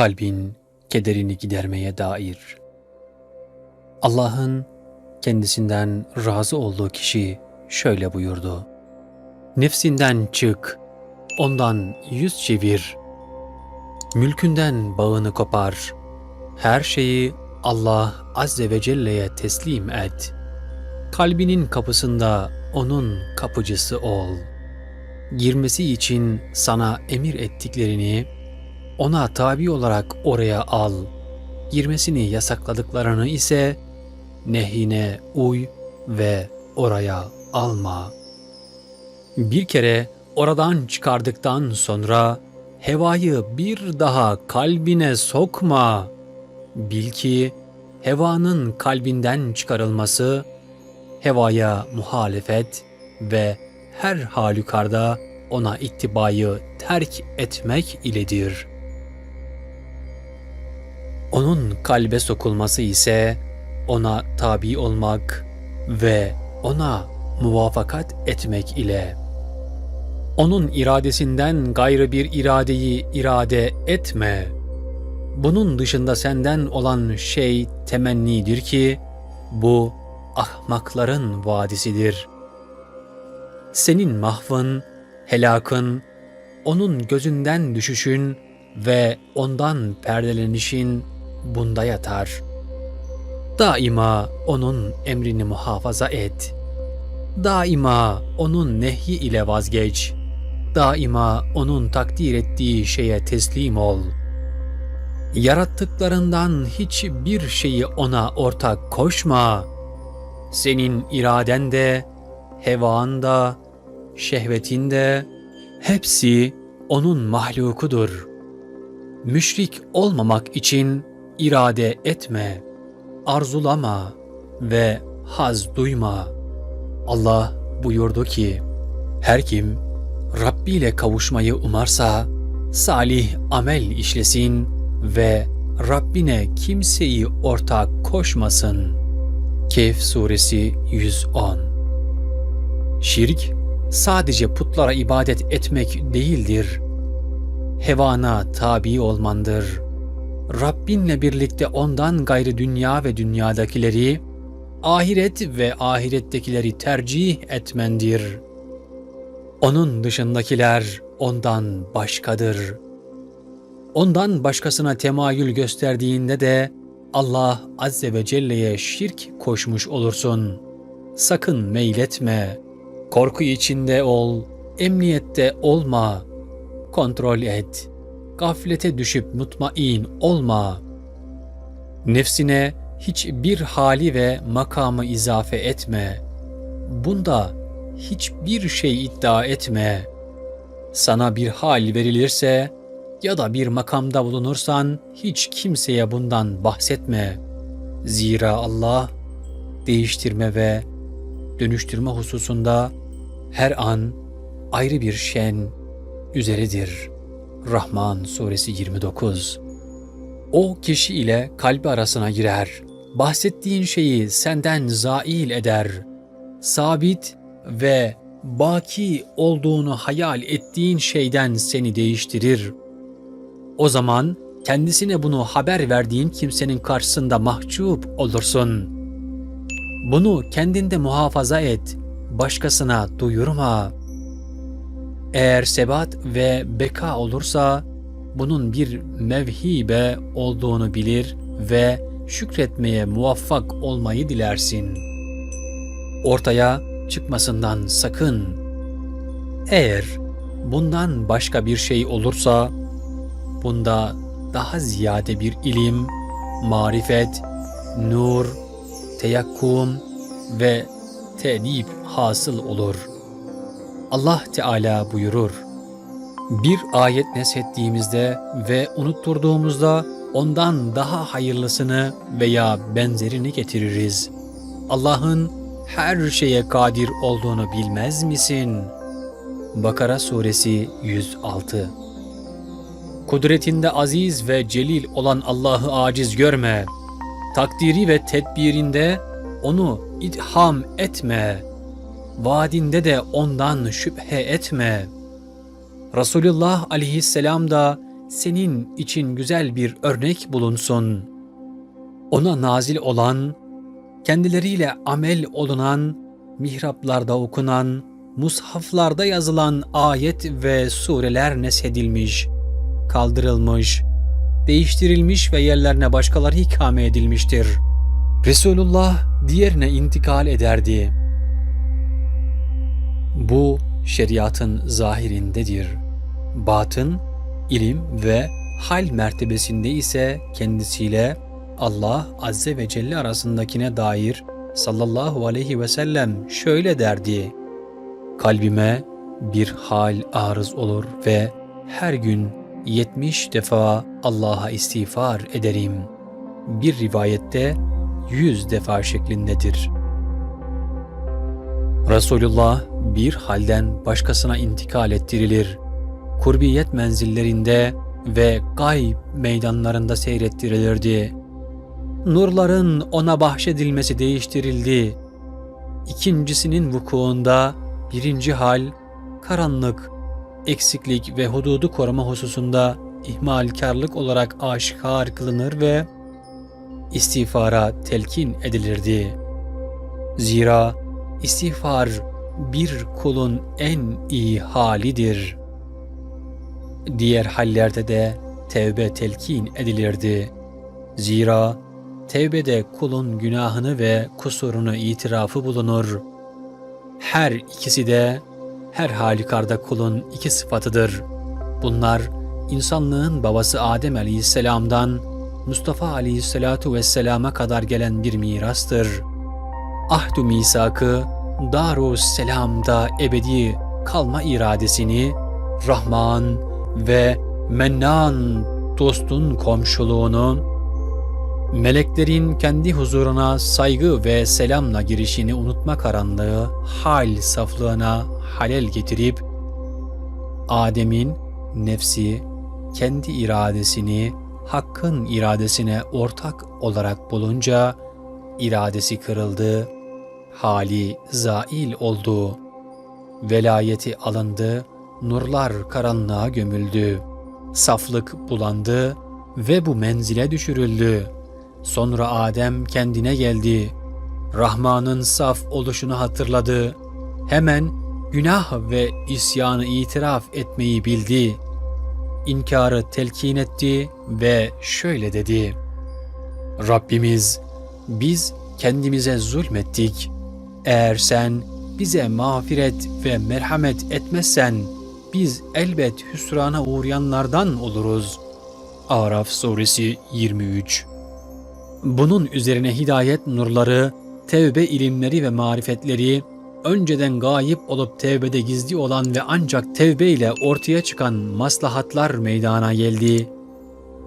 kalbin kederini gidermeye dair. Allah'ın kendisinden razı olduğu kişi şöyle buyurdu. Nefsinden çık, ondan yüz çevir. Mülkünden bağını kopar. Her şeyi Allah Azze ve Celle'ye teslim et. Kalbinin kapısında onun kapıcısı ol. Girmesi için sana emir ettiklerini ona tabi olarak oraya al. Girmesini yasakladıklarını ise nehyine uy ve oraya alma. Bir kere oradan çıkardıktan sonra hevayı bir daha kalbine sokma. Bil ki hevanın kalbinden çıkarılması hevaya muhalefet ve her halükarda ona ittibayı terk etmek iledir. Onun kalbe sokulması ise ona tabi olmak ve ona muvafakat etmek ile. Onun iradesinden gayrı bir iradeyi irade etme. Bunun dışında senden olan şey temennidir ki bu ahmakların vadisidir. Senin mahvın, helakın, onun gözünden düşüşün ve ondan perdelenişin bunda yatar. Daima onun emrini muhafaza et. Daima onun nehyi ile vazgeç. Daima onun takdir ettiği şeye teslim ol. Yarattıklarından hiçbir şeyi ona ortak koşma. Senin iraden de, hevan da, şehvetin de hepsi onun mahlukudur. Müşrik olmamak için irade etme, arzulama ve haz duyma. Allah buyurdu ki, her kim Rabbi ile kavuşmayı umarsa salih amel işlesin ve Rabbine kimseyi ortak koşmasın. Kehf suresi 110 Şirk sadece putlara ibadet etmek değildir. Hevana tabi olmandır. Rabbinle birlikte ondan gayrı dünya ve dünyadakileri, ahiret ve ahirettekileri tercih etmendir. Onun dışındakiler ondan başkadır. Ondan başkasına temayül gösterdiğinde de Allah Azze ve Celle'ye şirk koşmuş olursun. Sakın meyletme. Korku içinde ol, emniyette olma. Kontrol et. Gaflete düşüp mutmain olma. Nefsine hiçbir hali ve makamı izafe etme. Bunda hiçbir şey iddia etme. Sana bir hal verilirse ya da bir makamda bulunursan hiç kimseye bundan bahsetme. Zira Allah değiştirme ve dönüştürme hususunda her an ayrı bir şen üzeridir. Rahman suresi 29 O kişi ile kalbi arasına girer. Bahsettiğin şeyi senden zail eder. Sabit ve baki olduğunu hayal ettiğin şeyden seni değiştirir. O zaman kendisine bunu haber verdiğin kimsenin karşısında mahcup olursun. Bunu kendinde muhafaza et, başkasına duyurma. Eğer sebat ve beka olursa bunun bir mevhibe olduğunu bilir ve şükretmeye muvaffak olmayı dilersin. Ortaya çıkmasından sakın. Eğer bundan başka bir şey olursa bunda daha ziyade bir ilim, marifet, nur, teyakkum ve tedip hasıl olur. Allah Teala buyurur. Bir ayet neshettiğimizde ve unutturduğumuzda ondan daha hayırlısını veya benzerini getiririz. Allah'ın her şeye kadir olduğunu bilmez misin? Bakara suresi 106 Kudretinde aziz ve celil olan Allah'ı aciz görme. Takdiri ve tedbirinde onu itham etme. Vaadinde de ondan şüphe etme. Resulullah aleyhisselam da senin için güzel bir örnek bulunsun. Ona nazil olan, kendileriyle amel olunan, mihraplarda okunan, mushaflarda yazılan ayet ve sureler nesedilmiş, kaldırılmış, değiştirilmiş ve yerlerine başkaları ikame edilmiştir. Resulullah diğerine intikal ederdi. Bu şeriatın zahirindedir. Batın, ilim ve hal mertebesinde ise kendisiyle Allah Azze ve Celle arasındakine dair sallallahu aleyhi ve sellem şöyle derdi. Kalbime bir hal arız olur ve her gün 70 defa Allah'a istiğfar ederim. Bir rivayette 100 defa şeklindedir. Resulullah bir halden başkasına intikal ettirilir. Kurbiyet menzillerinde ve gayb meydanlarında seyrettirilirdi. Nurların ona bahşedilmesi değiştirildi. İkincisinin vukuunda birinci hal karanlık, eksiklik ve hududu koruma hususunda ihmalkarlık olarak aşikar kılınır ve istiğfara telkin edilirdi. Zira istiğfar bir kulun en iyi halidir. Diğer hallerde de tevbe telkin edilirdi. Zira tevbede kulun günahını ve kusurunu itirafı bulunur. Her ikisi de her halükarda kulun iki sıfatıdır. Bunlar insanlığın babası Adem Aleyhisselam'dan Mustafa Aleyhisselatu Vesselam'a kadar gelen bir mirastır. Ahdu misakı Darus Selam'da ebedi kalma iradesini Rahman ve Mennan dostun komşuluğunu meleklerin kendi huzuruna saygı ve selamla girişini unutma karanlığı hal saflığına halel getirip Adem'in nefsi kendi iradesini Hakk'ın iradesine ortak olarak bulunca iradesi kırıldı, hali zail oldu, velayeti alındı, nurlar karanlığa gömüldü, saflık bulandı ve bu menzile düşürüldü. Sonra Adem kendine geldi, Rahman'ın saf oluşunu hatırladı, hemen günah ve isyanı itiraf etmeyi bildi. İnkarı telkin etti ve şöyle dedi. Rabbimiz biz kendimize zulmettik. Eğer sen bize mağfiret ve merhamet etmezsen biz elbet hüsrana uğrayanlardan oluruz. Araf suresi 23 Bunun üzerine hidayet nurları, tevbe ilimleri ve marifetleri, önceden gayip olup tevbede gizli olan ve ancak tevbe ile ortaya çıkan maslahatlar meydana geldi.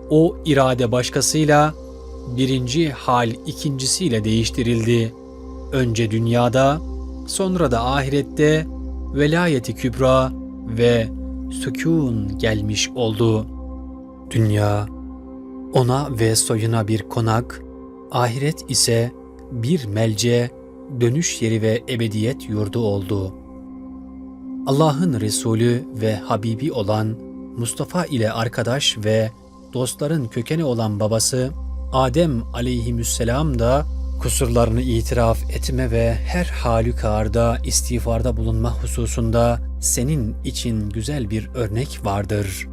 O irade başkasıyla, birinci hal ikincisiyle değiştirildi. Önce dünyada, sonra da ahirette velayeti kübra ve sükun gelmiş oldu. Dünya ona ve soyuna bir konak, ahiret ise bir melce, dönüş yeri ve ebediyet yurdu oldu. Allah'ın Resulü ve Habibi olan Mustafa ile arkadaş ve dostların kökeni olan babası Adem aleyhisselam da kusurlarını itiraf etme ve her halükarda istiğfarda bulunma hususunda senin için güzel bir örnek vardır.''